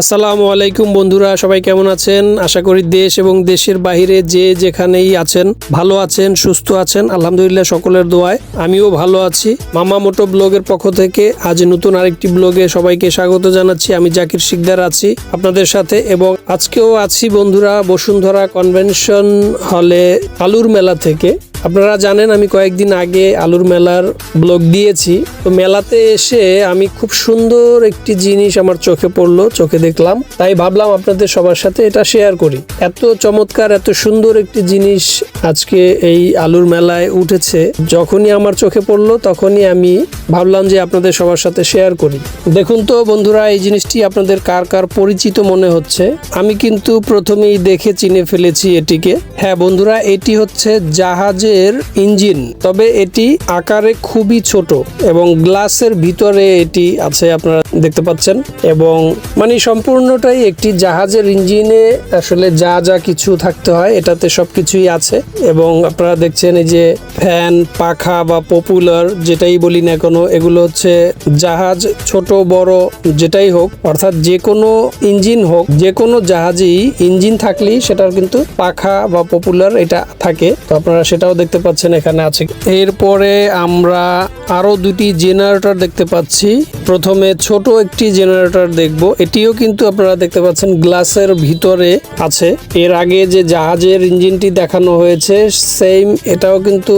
আসসালামু আলাইকুম বন্ধুরা, সবাই কেমন আছেন? আশা করি দেশ এবং দেশের বাইরে যে যেখানেই আছেন, ভালো আছেন, সুস্থ আছেন, আলহামদুলিল্লাহ সকলের দোয়ায় আমিও ভালো আছি। মামা মোটো ব্লগের পক্ষ থেকে আজ নতুন আরেকটি ব্লগে সবাইকে স্বাগত জানাচ্ছি। আমি জাকির শিকদার আছি আপনাদের সাথে এবং আজকেও আছি বন্ধুরা বসুন্ধরা কনভেনশন হলে আলুর মেলা থেকে। আপনারা জানেন, আমি কয়েকদিন আগে আলুর মেলার ব্লগ দিয়েছি। তো মেলাতে এসে আমি খুব সুন্দর একটি জিনিস আমার চোখে পড়ল, চোখে দেখলাম। তাই ভাবলাম আপনাদের সবার সাথে এটা শেয়ার করি। এত চমৎকার, এত সুন্দর একটি জিনিস আজকে এই আলুর মেলায় উঠেছে। যখনই আমার চোখে পড়ল, তখনই আমি ভাবলাম যে আপনাদের সবার সাথে শেয়ার করি। দেখুন তো বন্ধুরা, এই জিনিসটি আপনাদের কার কার পরিচিত মনে হচ্ছে? আমি কিন্তু প্রথমেই দেখে চিনে ফেলেছি এটিকে। হ্যাঁ বন্ধুরা, এটি হচ্ছে জাহাজের ইঞ্জিন, তবে এটি আকারে খুবই ছোট এবং গ্লাসের ভিতরে এটি আছে আপনারা দেখতে পাচ্ছেন এবং মানে সম্পূর্ণটাই একটি জাহাজের ইঞ্জিনে আসলে যা যা কিছু থাকতে হয় এটাতে সব কিছুই আছে এবং আপনারা দেখছেন এই যে ফ্যান, পাখা বা পপুলার যেটাই বলি না কোনো, এগুলো হচ্ছে জাহাজ ছোট, বড়, যেটাই হোক, অর্থাৎ যে কোনো ইঞ্জিন হোক যে কোনো জাহাজেই ইঞ্জিন থাকলেই সেটার কিন্তু পাখা বা পপুলার এটা থাকে। তো আপনারা সেটাও দেখতে পাচ্ছেন, এখানে আছে। এরপরে আমরা আরও দুটি জেনারেটর দেখতে পাচ্ছি। প্রথমে ছোট একটি জেনারেটর দেখব। এটিও কিন্তু আপনারা দেখতে পাচ্ছেন গ্লাসের ভিতরে আছে। এর আগে যে জাহাজের ইঞ্জিনটি দেখানো হয়েছে, সেম এটাও কিন্তু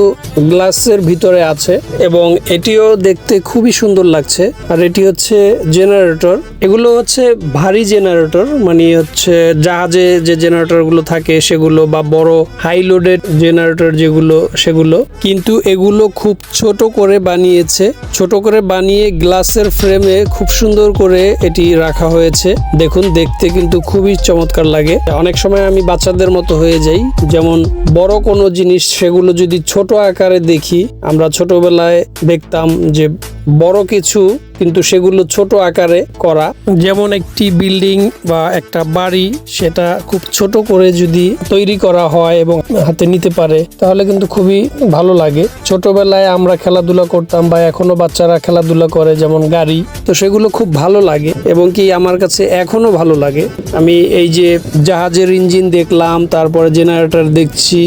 গ্লাসের ভিতরে আছে এবং এটিও দেখতে খুবই সুন্দর লাগছে। আর এটি হচ্ছে জেনারেটর। এগুলো হচ্ছে ভারী জেনারেটর মানে হচ্ছে জাহাজে যে জেনারেটরগুলো থাকে সেগুলো বা বড় হাই লোডেড জেনারেটর যেগুলো সেগুলো কিন্তু এগুলো খুব ছোট করে বানিয়েছে। ছোট করে বানিয়ে গ্লাসের ফ্রেমে খুব সুন্দর করে এটি রাখা হয়েছে। দেখুন, দেখতে কিন্তু খুবই চমৎকার লাগে। অনেক সময় আমি বাচ্চাদের মতো হয়ে যাই। যেমন বড় কোনো জিনিস, সেগুলো যদি ছোট আকারে দেখি, আমরা ছোটবেলায় দেখতাম যে বড় কিছু, কিন্তু সেগুলো ছোট আকারে করা। যেমন একটি বিল্ডিং বা একটা বাড়ি, সেটা খুব ছোট করে যদি তৈরি করা হয় এবং হাতে নিতে পারে, তাহলে কিন্তু খুবই ভালো লাগে। ছোটবেলায় আমরা খেলাধুলা করতাম বা এখনও বাচ্চারা খেলাধুলা করে, যেমন গাড়ি, তো সেগুলো খুব ভালো লাগে এবং কি আমার কাছে এখনও ভালো লাগে। আমি এই যে জাহাজের ইঞ্জিন দেখলাম, তারপরে জেনারেটর দেখছি,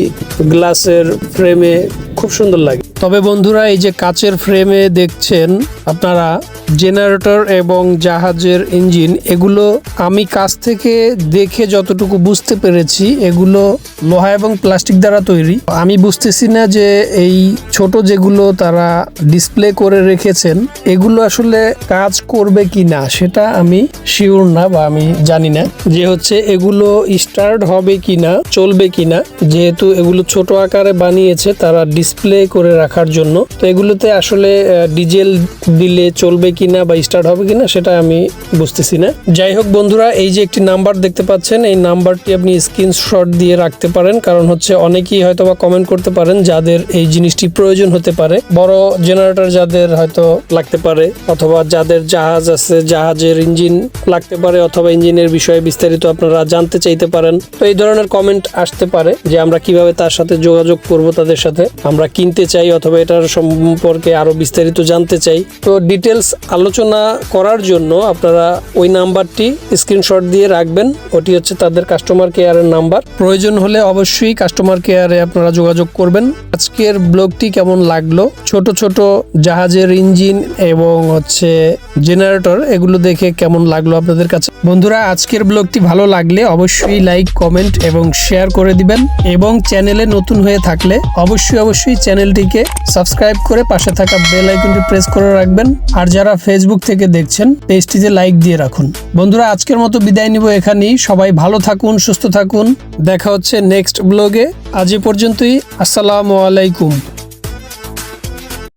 গ্লাসের ফ্রেমে খুব সুন্দর লাগে। তবে বন্ধুরা এই যে কাচের ফ্রেমে দেখছেন আপনারা জেনারেটর এবং জাহাজের ইঞ্জিন, এগুলো আমি কাছ থেকে দেখে যতটুকু বুঝতে পেরেছি, এগুলো লোহা এবং প্লাস্টিক দ্বারা তৈরি। আমি বুঝতেছি না যে এই ছোট যেগুলো তারা ডিসপ্লে করে রেখেছেন, এগুলো আসলে কাজ করবে কি না সেটা আমি শিওর না বা আমি জানি না যে হচ্ছে এগুলো স্টার্ট হবে কি না চলবে কি না যেহেতু এগুলো ছোট আকারে বানিয়েছে তারা ডিসপ্লে করে রাখার জন্য, তো এগুলোতে আসলে ডিজেল দিলে চলবে কিনা বা স্টার্ট হবে কিনা সেটা আমি বুঝতেছি না। যাই হোক বন্ধুরা, এই যে একটি নাম্বার দেখতে পাচ্ছেন, এই নাম্বারটি আপনি স্ক্রিনশট দিয়ে রাখতে পারেন, কারণ হচ্ছে অনেকেই হয়তো বা কমেন্ট করতে পারেন যাদের এই জিনিসটি প্রয়োজন হতে পারে। বড় জেনারেটর যাদের হয়তো লাগতে পারে, অথবা যাদের জাহাজ আছে, জাহাজের ইঞ্জিন লাগতে পারে, অথবা ইঞ্জিনের বিষয়ে বিস্তারিত আপনারা জানতে চাইতে পারেন। তো এই ধরনের কমেন্ট আসতে পারে যে আমরা কীভাবে তার সাথে যোগাযোগ করব তাদের সাথে, আমরা কিনতে চাই অথবা এটার সম্পর্কে আরও বিস্তারিত জানতে চাই। তো ডিটেলস আলোচনা করার জন্য আপনারা ওই নাম্বারটি স্ক্রিনশট দিয়ে রাখবেন। ওটি হচ্ছে তাদের কাস্টমার কেয়ারের নাম্বার। প্রয়োজন হলে অবশ্যই কাস্টমার কেয়ারে আপনারা যোগাযোগ করবেন। আজকের ব্লগটি কেমন লাগল? ছোট ছোট জাহাজের ইঞ্জিন এবং হচ্ছে জেনারেটর এগুলো দেখে কেমন লাগল আপনাদের কাছে? বন্ধুরা, আজকের ব্লগটি ভালো লাগলে অবশ্যই লাইক কমেন্ট এবং শেয়ার করে দিবেন এবং চ্যানেলে নতুন হয়ে থাকলে অবশ্যই অবশ্যই চ্যানেলটিকে সাবস্ক্রাইব করে পাশে থাকা বেল আইকনটি প্রেস করে রাখবেন। আর যারা ফেসবুক থেকে দেখছেন পেজটিতে লাইক দিয়ে রাখুন। বন্ধুরা, আজকের মতো বিদায় নিব এখানেই। সবাই ভালো থাকুন, সুস্থ থাকুন। দেখা হচ্ছে নেক্সট ব্লগে আজ এ পর্যন্তই, আসসালামু আলাইকুম।